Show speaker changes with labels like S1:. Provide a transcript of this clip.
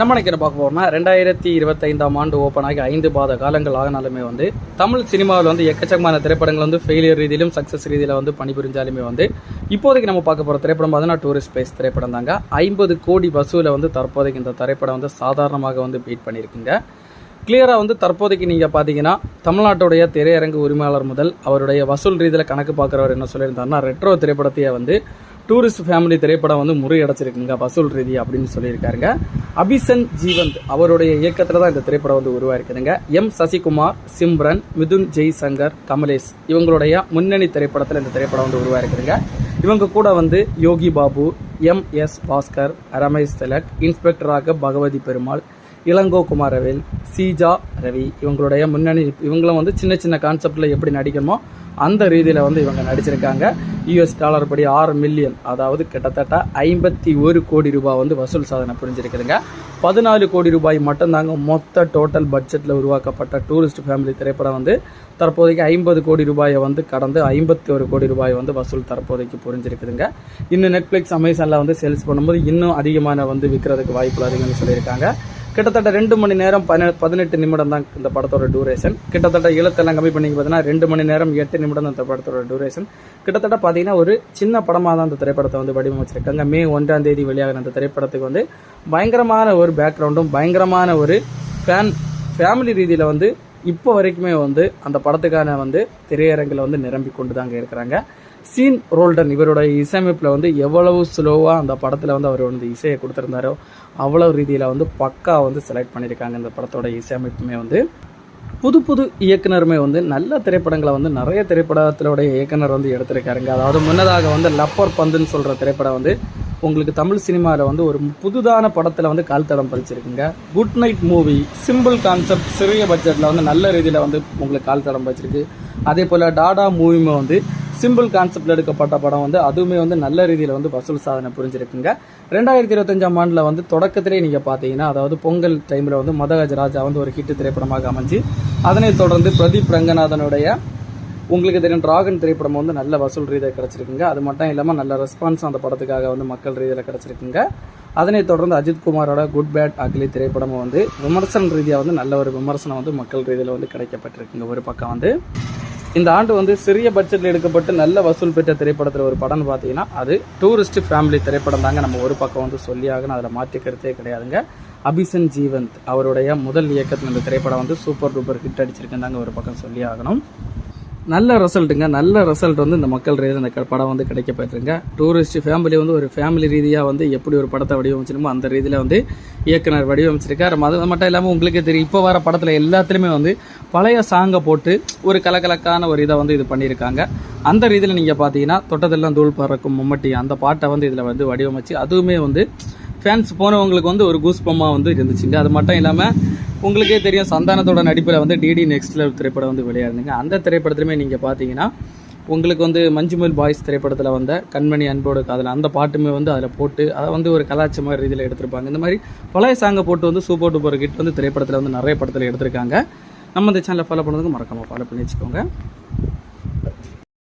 S1: நம்ம நினைக்கிற பார்க்க போகிறோம்னா ரெண்டாயிரத்தி இருபத்தைந்தாம் ஆண்டு ஓப்பன் ஆகி ஐந்து பாத காலங்கள் ஆகினாலுமே வந்து தமிழ் சினிமாவில் வந்து எக்கச்சக்கமான திரைப்படங்கள் வந்து ஃபெயிலியர் ரீதியிலும் சக்ஸஸ் ரீதியில் வந்து பணிபுரிஞ்சாலுமே வந்து இப்போதைக்கு நம்ம பார்க்க போகிற திரைப்படம் பார்த்தீங்கன்னா டூரிஸ்ட் பிளேஸ் திரைப்படம் தாங்க. ஐம்பது கோடி வசூலை வந்து தற்போதைக்கு இந்த திரைப்படம் வந்து சாதாரணமாக வந்து பீட் பண்ணியிருக்குங்க. கிளியராக வந்து தற்போதைக்கு நீங்கள் பார்த்தீங்கன்னா தமிழ்நாட்டுடைய திரையரங்கு உரிமையாளர் முதல் அவருடைய வசூல் ரீதியில் கணக்கு பார்க்குறவர் என்ன சொல்லியிருந்தாருன்னா ரெட்ரோ திரைப்படத்தையே வந்து டூரிஸ்ட் ஃபேமிலி திரைப்படம் வந்து முறியடைச்சிருக்குங்க வசூல் ரீதி அப்படின்னு சொல்லியிருக்காருங்க. அபிசன் ஜீவந்த் அவருடைய இயக்கத்தில் தான் இந்த திரைப்படம் வந்து உருவாயிருக்குதுங்க. எம் சசிகுமார் சிம்ரன் மிதுன் ஜெய்சங்கர் கமலேஷ் இவங்களுடைய முன்னணி திரைப்படத்தில் இந்த திரைப்படம் வந்து உருவாயிருக்குதுங்க. இவங்க கூட வந்து யோகி பாபு எம் எஸ் பாஸ்கர் ரமேஷ் திலக் இன்ஸ்பெக்டராக பகவதி பெருமாள் இளங்கோ குமாரவேல் சீஜா ரவி இவங்களுடைய முன்னணி இவங்களும் வந்து சின்ன சின்ன கான்செப்டில் எப்படி நடிக்கணுமோ அந்த ரீதியில் வந்து இவங்க நடிச்சிருக்காங்க. யூஎஸ் டாலர் படி ஆறு மில்லியன் அதாவது கிட்டத்தட்ட ஐம்பத்தி ஒரு கோடி ரூபாய் வந்து வசூல் சாதனை புரிஞ்சிருக்குதுங்க. பதினாலு கோடி ரூபாய் மட்டும்தாங்க மொத்த டோட்டல் பட்ஜெட்டில் உருவாக்கப்பட்ட டூரிஸ்ட் ஃபேமிலி திரைப்படம் வந்து தற்போதைக்கு ஐம்பது கோடி ரூபாயை வந்து கடந்து ஐம்பத்தி ஒரு கோடி ரூபாய் வந்து வசூல் தற்போதைக்கு புரிஞ்சிருக்குதுங்க. இன்னும் நெட்ஃப்ளிக்ஸ் அமேசானில் வந்து சேல்ஸ் பண்ணும்போது இன்னும் அதிகமான வந்து விற்கிறதுக்கு வாய்ப்பு அதிகம்னு சொல்லியிருக்காங்க. கிட்டத்தட்ட ரெண்டு மணி நேரம் பதினெ பதினெட்டு நிமிடம் தான் இந்த படத்தோட டூரேஷன் கிட்டத்தட்ட இழுத்தெல்லாம் கம்மி பண்ணி பார்த்தீங்கன்னா ரெண்டு மணி நேரம் எட்டு நிமிடம் தான் இந்த படத்தோட டூரேஷன் கிட்டத்தட்ட பார்த்தீங்கன்னா ஒரு சின்ன படமாக தான் இந்த திரைப்படத்தை வந்து வடிவமைச்சிருக்காங்க. மே ஒன்றாம் தேதி வெளியாகிற அந்த திரைப்படத்துக்கு வந்து பயங்கரமான ஒரு பேக்ரவுண்டும் பயங்கரமான ஒரு ஃபேன் ஃபேமிலி ரீதியில் வந்து இப்போ வரைக்குமே வந்து அந்த படத்துக்கான வந்து திரையரங்கில் வந்து நிரம்பி கொண்டு தாங்க இருக்கிறாங்க. சீன் ரோல்டன் இவருடைய இசையமைப்பில் வந்து எவ்வளவு ஸ்லோவாக அந்த படத்தில் வந்து அவர் வந்து இசையை கொடுத்துருந்தாரோ அவ்வளவு ரீதியில் வந்து பக்கா வந்து செலக்ட் பண்ணியிருக்காங்க இந்த படத்தோட இசையமைப்புமே வந்து. புது புது இயக்குனருமே வந்து நல்ல திரைப்படங்களை வந்து நிறைய திரைப்படத்திலோடைய இயக்குனர் வந்து எடுத்திருக்காருங்க. அதாவது முன்னதாக வந்து லப்பர் பந்துன்னு சொல்கிற திரைப்படம் வந்து உங்களுக்கு தமிழ் சினிமாவில் வந்து ஒரு புதுதான படத்தில் வந்து கால் தடம் பதிச்சிருக்குங்க good night movie simple concept சிறிய பட்ஜெட்டில் வந்து நல்ல ரீதியில் வந்து உங்களுக்கு கால் தடம் பதிச்சிருக்கு அதே போல் டாடா மூவியுமே வந்து சிம்பிள் கான்செப்டில் எடுக்கப்பட்ட படம் வந்து அதுவுமே வந்து நல்ல ரீதியில் வந்து வசூல் சாதனை புரிஞ்சிருக்குங்க. ரெண்டாயிரத்தி இருபத்தஞ்சாம் ஆண்டில் வந்து தொடக்கத்திலே நீங்கள் பார்த்தீங்கன்னா அதாவது பொங்கல் டைமில் வந்து மதகஜ ராஜா வந்து ஒரு ஹிட்டு திரைப்படமாக அமைஞ்சு அதனைத் தொடர்ந்து பிரதீப் ரங்கநாதனுடைய உங்களுக்கு தெரியும் டிராகன் திரைப்படம் வந்து நல்ல வசூல் ரீதியாக கிடச்சிருக்குங்க. அது மட்டும் இல்லாமல் நல்ல ரெஸ்பான்ஸ் அந்த படத்துக்காக வந்து மக்கள் ரீதியில் கிடச்சிருக்குங்க. அதனைத் தொடர்ந்து அஜித் குமாரோட குட் பேட் அக்லி திரைப்படமும் வந்து விமர்சன ரீதியாக வந்து நல்ல ஒரு விமர்சனம் வந்து மக்கள் ரீதியில் வந்து கிடைக்கப்பட்டிருக்குங்க. ஒரு பக்கம் வந்து இந்த ஆண்டு வந்து சிறிய பட்ஜெட்டில் எடுக்கப்பட்டு நல்ல வசூல் பெற்ற திரைப்படத்தில் ஒரு படம்னு பார்த்தீங்கன்னா அது டூரிஸ்ட் ஃபேமிலி திரைப்படம் தாங்க நம்ம ஒரு பக்கம் வந்து சொல்லி ஆகணும். அதில் மாற்றிக்கிறதே கிடையாதுங்க. அபிசன் ஜீவந்த் அவருடைய முதல் இயக்கத்தில் இந்த திரைப்படம் வந்து சூப்பர் டூப்பர் ஹிட் அடிச்சிருக்குன்னு தாங்க ஒரு பக்கம் சொல்லி ஆகணும். நல்ல ரிசல்ட்டுங்க நல்ல ரிசல்ட் வந்து இந்த மக்கள் ரீதியில் இந்த க- படம் வந்து கிடைக்க போயிட்டுருங்க. டூரிஸ்ட் ஃபேமிலி வந்து ஒரு ஃபேமிலி ரீதியாக வந்து எப்படி ஒரு படத்தை வடிவமைச்சிருமோ அந்த ரீதியில் வந்து இயக்குனர் வடிவமைச்சிருக்காரு. அது மட்டும் இல்லாமல் உங்களுக்கே தெரியும். இப்போ வர படத்தில் எல்லாத்துலேயுமே வந்து பழைய சாங்கை போட்டு ஒரு கலகலக்கான ஒரு இதை வந்து இது பண்ணியிருக்காங்க. அந்த ரீதியில் நீங்கள் பார்த்தீங்கன்னா தொட்டதெல்லாம் தூள் பறக்கும் மம்மட்டி அந்த பாட்டை வந்து இதில் வந்து வடிவமைச்சு அதுவுமே வந்து ஃபேன்ஸ் போனவங்களுக்கு வந்து ஒரு கூஸ்பமாக வந்து இருந்துச்சுங்க. அது மட்டும் இல்லாமல் உங்களுக்கே தெரியும் சந்தானத்தோட நடிப்பில் வந்து டிடி நெக்ஸ்ட்ல திரைப்படம் வந்து விளையாடுங்க அந்த திரைப்படத்துலையுமே நீங்கள் பார்த்தீங்கன்னா உங்களுக்கு வந்து மஞ்சுமல் பாய்ஸ் திரைப்படத்தில் வந்த கண்மணி அன்போடு காதல் அந்த பாட்டுமே வந்து அதில் போட்டு அதை வந்து ஒரு கலாச்சார ரீதியில் எடுத்திருப்பாங்க. இந்த மாதிரி பழைய சாங்கை போட்டு வந்து சூப்பர் டூப்பர் கிட் வந்து திரைப்படத்தில் வந்து நிறைய படத்தில் எடுத்திருக்காங்க. நம்ம இந்த சேனலை ஃபாலோ பண்ணதுக்கு மறக்காமல் ஃபாலோ பண்ணி வச்சுக்கோங்க.